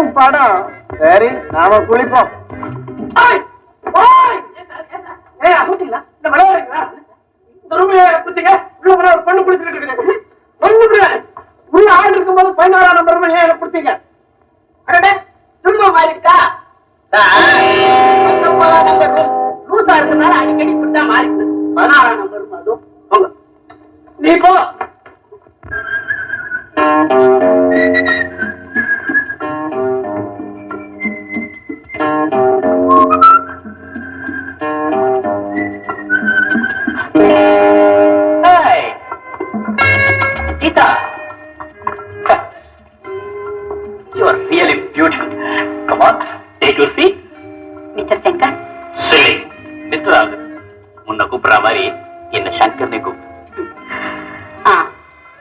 படம் படம். சரி நாம குளிப்போம். பொண்ணு பொண்ணு உள்ள ஆள் இருக்கும்போது பதினாறாம் நம்பர் ஏன் கொடுத்தீங்க? அடடே, சும்மா பத்தொன்பதாம் நம்பர் லூசா அடிக்கடி மாறிடுது. பதினாறாம் நம்பர் அதுவும். நீ போ. ஆ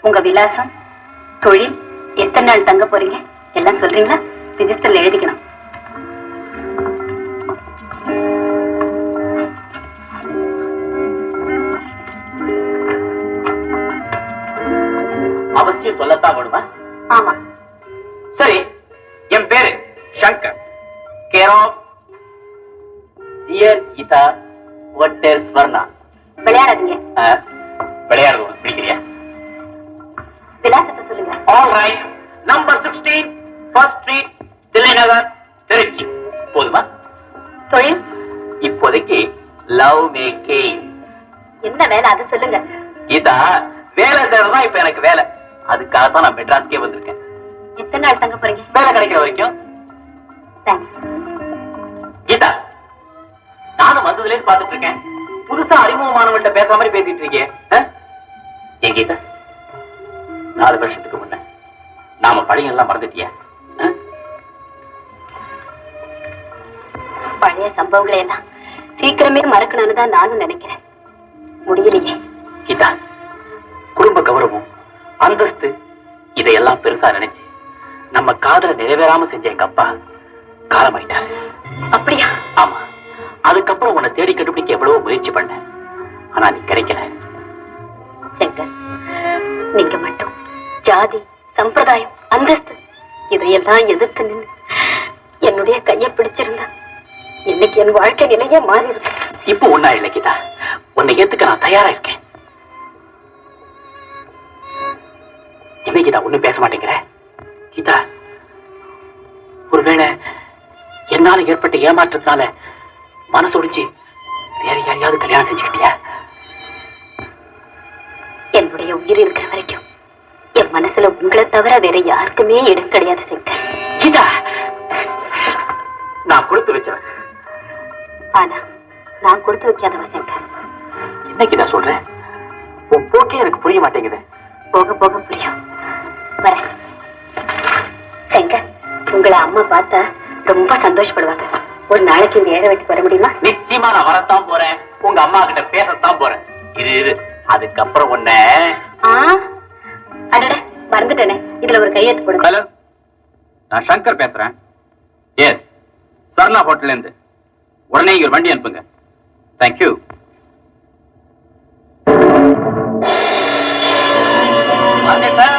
உங்க விலாசம் தொழில் எத்தனை நாள் தங்க போறீங்க? எல்லாம் சொல்றீங்களா? ரிஜிஸ்டர்ல எழுதிக்கணும். அவசியம் சொல்லத்தான் வேணுமா? ஆமா. சரி என் பேரு சங்கர். கேர் டியர் கீதா வட்டர் ஸ்வர்ணா. விளையாடாதீங்க. விளையாடுறது உனக்கு பிடிக்கிறியா விலாசத்தை சொல்லுங்க. All right number sixteen first street Thillai Nagar Trichy. போதுமா? தொழில் இப்போதைக்கு லவ் மேக்கிங் என்ன வேலை? அதை சொல்லுங்க. கீதா வேலை தேவைதான் இப்ப எனக்கு வேலை. அதுக்காக தான் நான் மெட்ராஸ்க்கே வந்திருக்கேன். எத்தனை நாள் தங்க போறீங்க? வேலை கிடைக்கிற வரைக்கும். கீதா நானும் வந்ததுல இருந்து பாத்துட்டு இருக்கேன். புதுசா அறிமுகமானவங்கள்ட்ட பேசுற மாதிரி பேசிட்டு இருக்கேன் கீதா? நாலு வருஷத்துக்கு முன்ன நாம பழைய எல்லாம் மறந்துட்டியா? பழைய சம்பவங்களை எல்லாம் சீக்கிரமே மறக்கணும்னு தான் நானும் நினைக்கிறேன். முடியலையே. கீதா குடும்ப கௌரவம் அந்தஸ்து இதையெல்லாம் பெருசா நினைச்சு நம்ம காதல நிறைவேறாம செஞ்ச எங்க அப்பா காலமாயிட்டாரு. அப்படியா? ஆமா. அதுக்கப்புறம் உன்னை தேடி கண்டுபிடிக்க எவ்வளவோ முயற்சி பண்ணேன் ஆனா நீ கிடைக்கல. சங்கர் நீங்க மட்டும் ஜாதி சம்பிரதாயம் அந்தஸ்து இதையெல்லாம் எதிர்த்து நின்று என்னுடைய கையை பிடிச்சிருந்தா இன்னைக்கு என் வாழ்க்கை நிலையே மாறி இருக்கு இப்போ ஒன்னா இல்லை கீதா. உன்னை ஏத்துக்க நான் தயாரா இருக்கேன். என்ன கீதா ஒண்ணும் பேச மாட்டேங்கிற? கீதா ஒருவேளை என்னால ஏற்பட்ட ஏமாற்றத்தினால மனசு வேற யாரையாவது கல்யாணம் செஞ்சுக்கிட்டியா? என்னுடைய உயிர் இருக்கிற வரைக்கும் என் மனசுல உங்களை தவிர வேற யாருக்குமே இடம் கிடையாது சங்கர் கீதா! நான் கொடுத்து வச்சவன். ஆனா நான் கொடுத்து வைக்காதவ சங்கர் என்னைக்கு நான் சொல்றேன் உன் போக்கே எனக்கு புரிய மாட்டேங்குது. போக போக புரியும். வரேன் சங்கர் உங்களை அம்மா பார்த்தா ரொம்ப சந்தோஷப்படுவாங்க. ஒரு நாளைக்கு இந்த ஏழை வீட்டுக்கு வர முடியுமா? நிச்சயமா நான் வரத்தான் போறேன். உங்க அம்மா கிட்ட பேசத்தான் போறேன். இது இது அதுக்கப்புறம் உன்ன ஆ? அடட மறந்துட்டேனே. இதுல ஒரு கையெழுத்து போடுங்க ஹலோ? நான் சங்கர் பேசுறேன். எஸ் சர்ணா ஹோட்டல்ல இருந்து உடனே இங்க ஒரு வண்டி அனுப்புங்க. தேங்க்யூ வாங்க சார்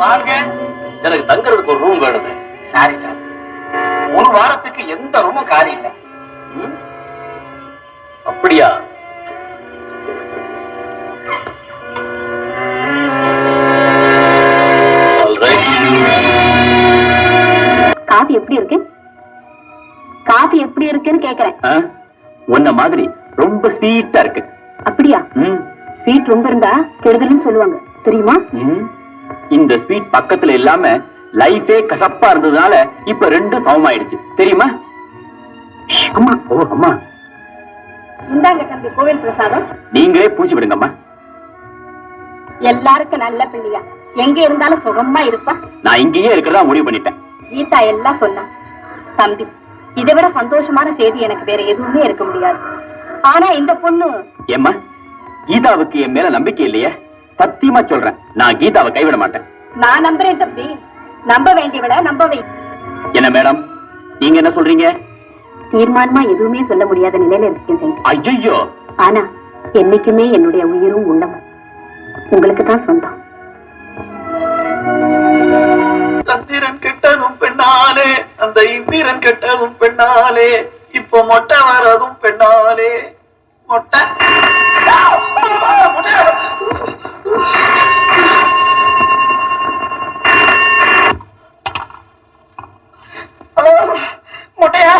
வாங்க எனக்கு தங்குறதுக்கு ஒரு ரூம் வேணுங்க. சாரி சார் ஒரு வாரத்துக்கு எந்த ரூமும் காலி இல்லை? அப்படியா. காஃபி எப்படி இருக்கு? காஃபி எப்படி இருக்குன்னு கேக்குறேன்? உன்ன மாதிரி ரொம்ப ஸ்வீட்டா இருக்கு. அப்படியா? ஸ்வீட் ரொம்ப இருந்தா கெடுதல்னு சொல்லுவாங்க. தெரியுமா. இந்த ஸ்வீட் பக்கத்துல இல்லாம லைஃபே கசப்பா இருந்ததுனால இப்ப ரெண்டும் சமமாயிடுச்சு. தெரியுமா? அம்மா ஓ அம்மா இந்தாங்க தம்பி கோவில் பிரசாதம். நீங்களே பூச்சி விடுங்கம்மா. எல்லாருக்கும் நல்ல பிள்ளையா. எங்க இருந்தாலும் சுகமா இருப்பா. நான் இங்கேயே இருக்கிறதா முடிவு பண்ணிட்டேன். கீதா எல்லாம் சொன்னா. தம்பி இதை விட சந்தோஷமான செய்தி எனக்கு வேற எதுவுமே இருக்க முடியாது. ஆனா இந்த பொண்ணு ஏம்மா கீதாவுக்கு என் மேல நம்பிக்கை இல்லையே? சத்தியமா சொல்றேன் நான் கீதாவை கைவிட மாட்டேன். நான் நம்புறேன் தம்பி. நம்ப வேண்டியவள நம்ப வை. என்ன மேடம் நீங்க என்ன சொல்றீங்க? தீர்மானமா எதுவுமே சொல்ல முடியாத நிலையில இருக்கேன் ஐயோ ஆனா என்னைக்குமே என்னுடைய உயிரும் உள்ளமும் உங்களுக்கு தான் சொந்தம். சந்திரன் கிட்டதும் பெண்ணா அந்த இந்திரன் கெட்டதும் பெண்ணாலே இப்போ மொட்டை வரதும் பெண்ணாலே. மொட்டை மொட்டை. ஹலோ மொட்டையா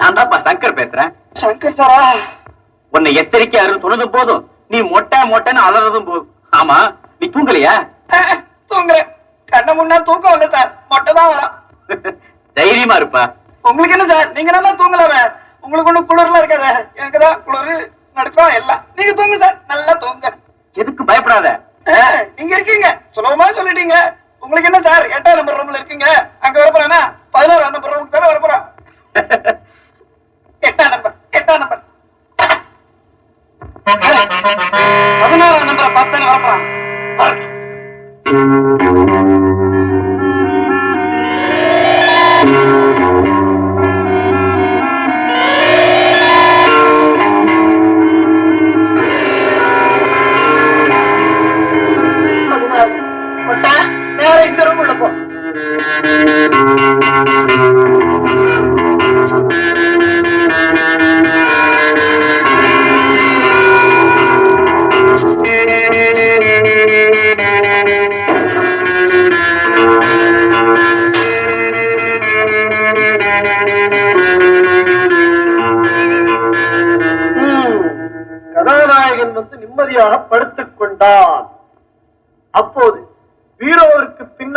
நான் தான்ப்பா சங்கர் பேசுறேன். சங்கர் சாரா. உன்னை எச்சரிக்கையா இருந்து சொன்னதும் போதும். நீ மொட்டை மொட்டைன்னு அலறதும் போதும் ஆமா நீ தூங்கலையா? தூங்குறேன். கண்ண முன்னா தூக்கம் இல்லை சார். மொட்டை தான் வரும். தைரியமா இருப்பா. உங்களுக்கு என்ன சார்? நீங்க நல்லா தூங்கலாமே. உங்களுக்கு ஒண்ணும் குளிர்லாம் இருக்காது. எனக்கு தான் குளிர் நடுக்கம் எல்லாம். நீங்க தூங்க சார். நல்லா தூங்க. எதுக்கு பயப்படாத? நீங்க இருக்கீங்க. சுலபமா சொல்லிட்டீங்க. உங்களுக்கு என்ன சார்? எட்டாம் நம்பர் ரூம்ல இருக்கீங்க. அங்க வரப்போறேன்னா பதினோராம் நம்பர் ரூமுக்கு தானே வரப்போறோம் எட்டாம் நம்பர் எட்டாம் நம்பர் பதினாறாம் நம்பரை பார்த்து தானே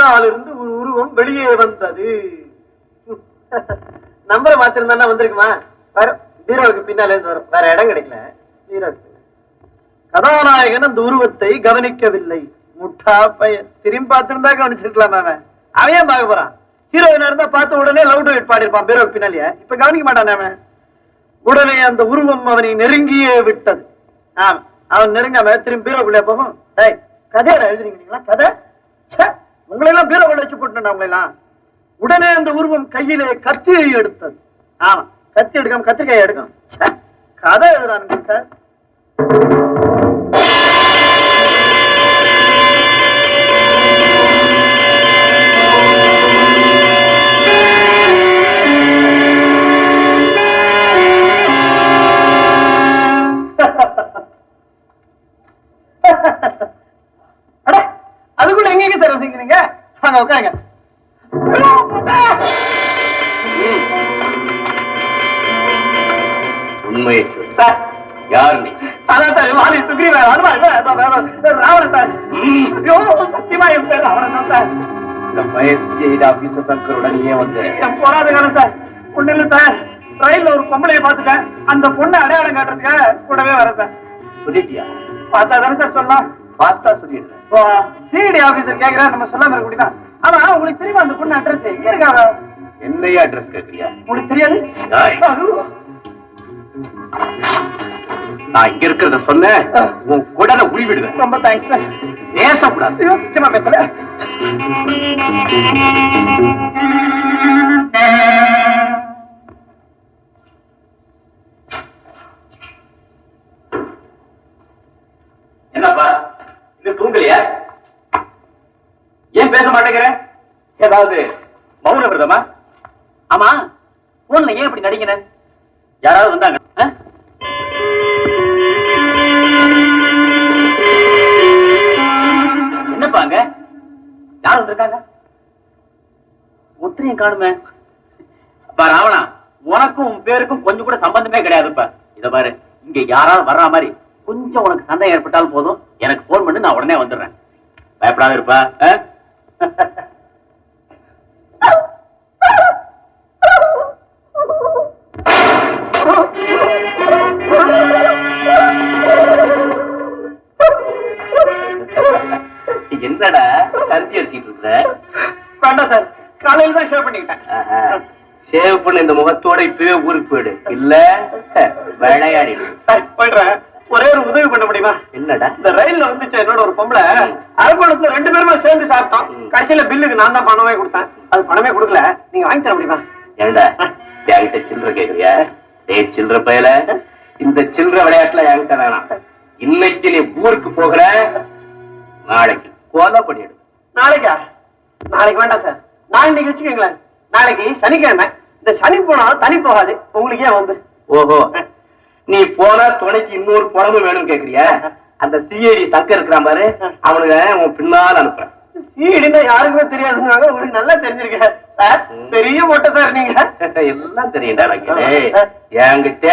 பீரோவிற்கு ஒரு உருவம் வெளியே வந்தது. நம்பரை மாத்திருந்தா வந்திருக்குமா? வேற பீரோவுக்கு பின்னாலே வரும் வேற இடம் கிடைக்கல. பீரோவுக்கு. கதாநாயகன் அந்த உருவத்தை கவனிக்கவில்லை. முட்டா பையன். திரும்பி பார்த்திருந்தா கவனிச்சிருக்கலாம் அவன். அவன் பார்க்க போறான்? ஹீரோயினா இருந்தா பார்த்த உடனே லவ் டுவெட் பாடிருப்பான் பீரோவுக்கு பின்னாலேயே. இப்ப கவனிக்க மாட்டான் அவன். உடனே அந்த உருவம் அவனை நெருங்கியே விட்டது. ஆ அவன் நெருங்காம திரும்பி பீரோக்குள்ளே போகும். டேய் கதையோட எழுதுறீங்களா கதை? ச்சே, உங்களை எல்லாம் பீரோக்குள்ள வச்சு போட்டு உங்களை உடனே அந்த உருவம் கையிலே கத்தியை எடுத்தது. ஆமா கத்தி எடுக்காம கத்திரிக்காய் எடுக்கும். கதை எழுதுறாங்க சார். வசிக்கிறீங்க வாங்க உட்காருங்க. உண்மையை. சார். யார் நீ? அதான் சார் வாலி சுக்ரீவ ஹனுமான் இவன், இதோ வேற- வேற ராவணன் சார். ஐயோ சத்தியமா என் பேர் ராவணன் தான் சார். இந்த பயிற்சி செய்த ஆபீச சங்கருடன் ஏன் போராத காலம் சார். ஒண்ணு இல்ல சார். ரயில்ல ஒரு பொம்பளைய பாத்துட்டேன் அந்த பொண்ணை அடையாளம் காட்டுறதுக்காக கூடவே வரேன் சார். சொல்லிட்டியா? பார்த்தா தானே சார் சொல்லலாம் பார்த்தா சொல்லிடுறேன். சிடி ஆபீசர் கேக்குறா நம்ம சொல்லாம இருக்க முடியுமா ஆமா உங்களுக்கு தெரியுமா அந்த பொண்ணு அட்ரஸ் எங்க இருக்காங்க என்னையா அட்ரஸ் கேட்கறியா உங்களுக்கு தெரியாது. நான் இங்க இருக்கிறத சொன்னேன் உன் குடலை உருவிடுவேன். ரொம்ப தேங்க்ஸ் பேசக்கூடாது. சத்தியமா பேசல. ஏன் ஏதாவது மௌன விரதமா? ஆமா. போன்ல ஏன் இப்படி நடிக்கிற? யாராவது வந்தாங்க? என்னப்பாங்க யார் வந்திருக்காங்க? ஒத்திரையும் காணுமே. அப்பா ராவணா உனக்கும் உன் பேருக்கும் கொஞ்சம் கூட சம்பந்தமே கிடையாதுப்பா. இத பாரு இங்க யாராவது வர்ற மாதிரி கொஞ்சம் உனக்கு சந்தேகம் ஏற்பட்டாலும் போதும். எனக்கு போன் பண்ணி நான் உடனே வந்துடுறேன். பயப்படாத இருப்பா. ஆ? என்னடா கருதி அடிச்சிட்டு இருக்கிற வேண்டாம் சார். காலையில தான் ஷேவ் பண்ணிக்கிட்டேன். ஷேவ் பண்ண இந்த முகத்தோட இப்பவே ஊருக்கு போயிடு. இல்ல? விளையாடிடு. சார், போயிடுறேன். ஒரே ஒரு உதவி பண்ண முடியுமா? என்னடா? இந்த ரயில்ல வந்துச்சு என்னோட ஒரு பொம்பளை? அரக்கோணத்துல ரெண்டு பேருமே சேர்ந்து சாப்பிட்டோம். கடைசியில பில்லுக்கு நான் தான் பணமே கொடுத்தேன். அது பணமே கொடுக்கல. நீங்க வாங்கி தர முடியுமா? ஏண்டா? என்கிட்ட சில்லற கேக்குறியா? டேய் சில்லற பயல இந்த சில்லற விளையாட்டுல என்கிட்ட வேணாம். இன்னைக்கு நீ ஊருக்கு போகிற நாளைக்கு கொலை பண்ணிடு. நாளைக்கா? நாளைக்கு வேண்டாம் சார். நான் இன்னைக்கு வச்சுக்கோங்களேன். நாளைக்கு சனிக்கிழமை. இந்த சனி போனாலும் தனி போகாது. உங்களுக்கு ஏன் வந்து ஓஹோ. நீ போனா துணைக்கு இன்னொரு புறம்பு வேணும் கேக்குறியா? அந்த சிஐடி சங்கர் இருக்கிறான் பாரு அவனுக்கு உன் பின்னால் அனுப்புறேன். ஈடுன்னா யாருக்குமே தெரியாதுங்க உங்களுக்கு நல்லா தெரிஞ்சிருக்க. சார் பெரிய மொட்டை சார் நீங்க. எல்லாம் தெரியும்டா என்கிட்ட.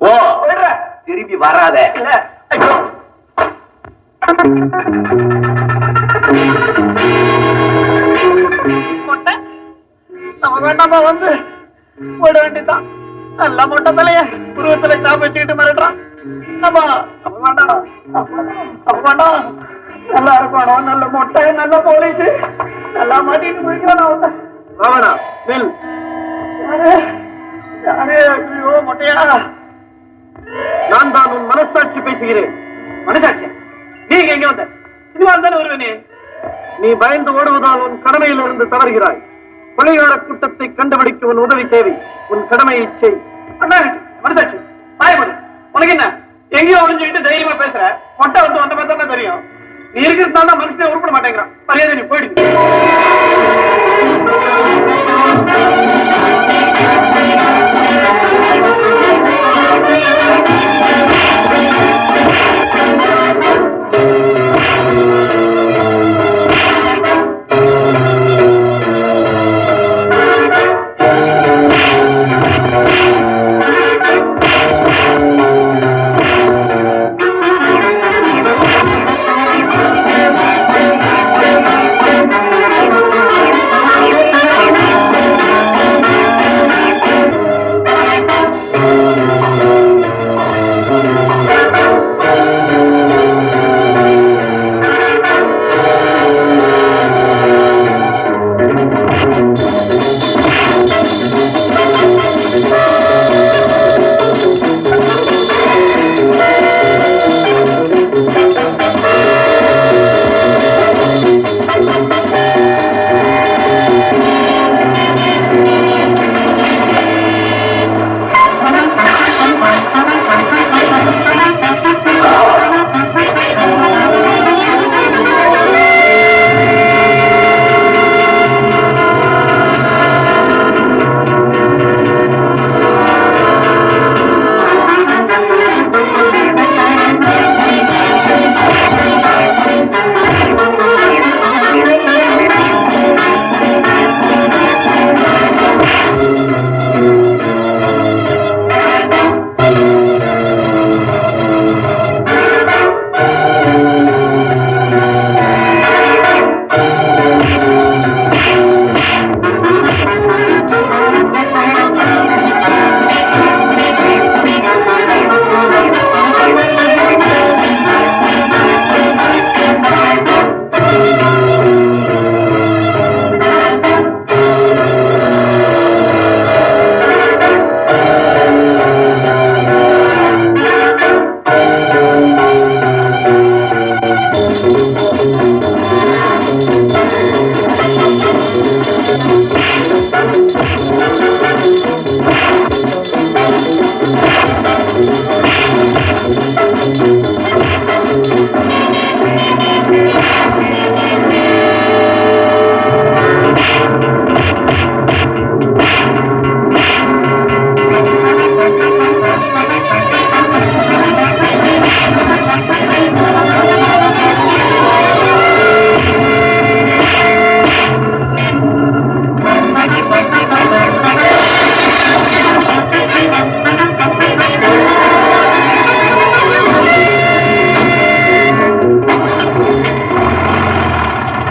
ஓ. திரும்பி வராத. மொட்டை? நம்ம வேண்டாமா வந்து போட வேண்டியதான் நல்ல மொட்டை தலைய உருவத்துல சாப்ப வச்சுக்கிட்டு மிரட்டுறான். நம்ம அப்ப வேண்டாம் அப்ப வேண்டாம் நல்லா இருக்கணும் நல்ல மொட்டை நல்ல போலீஸ் நல்லா மாட்டிட்டு போய்க்கிறான் ராவணா நில் யாரு? ஐயோ மொட்டையா? நான் தான் உன் மனசாட்சி பேசுகிறேன். மனசாட்சி? நீங்க எங்க வந்த? சினிமா தானே வருவே நீ பயந்து ஓடுவதால் உன் கடமையிலிருந்து தவறுகிறாய் கொலைகார கூட்டத்தை கண்டுபிடிக்க உன் உதவி தேவை. உன் கடமையை செய். அண்ணா உனக்கு என்ன? எங்கேயோ ஒளிஞ்சுக்கிட்டு தைரியமா பேசுற. மொட்டை வந்து வந்த மாதிரி தானே தெரியும். நீ இருக்கிறதுனால தான் மனுஷனே உருப்பட மாட்டேங்கிறான். மரியாதை நீ போயிடு.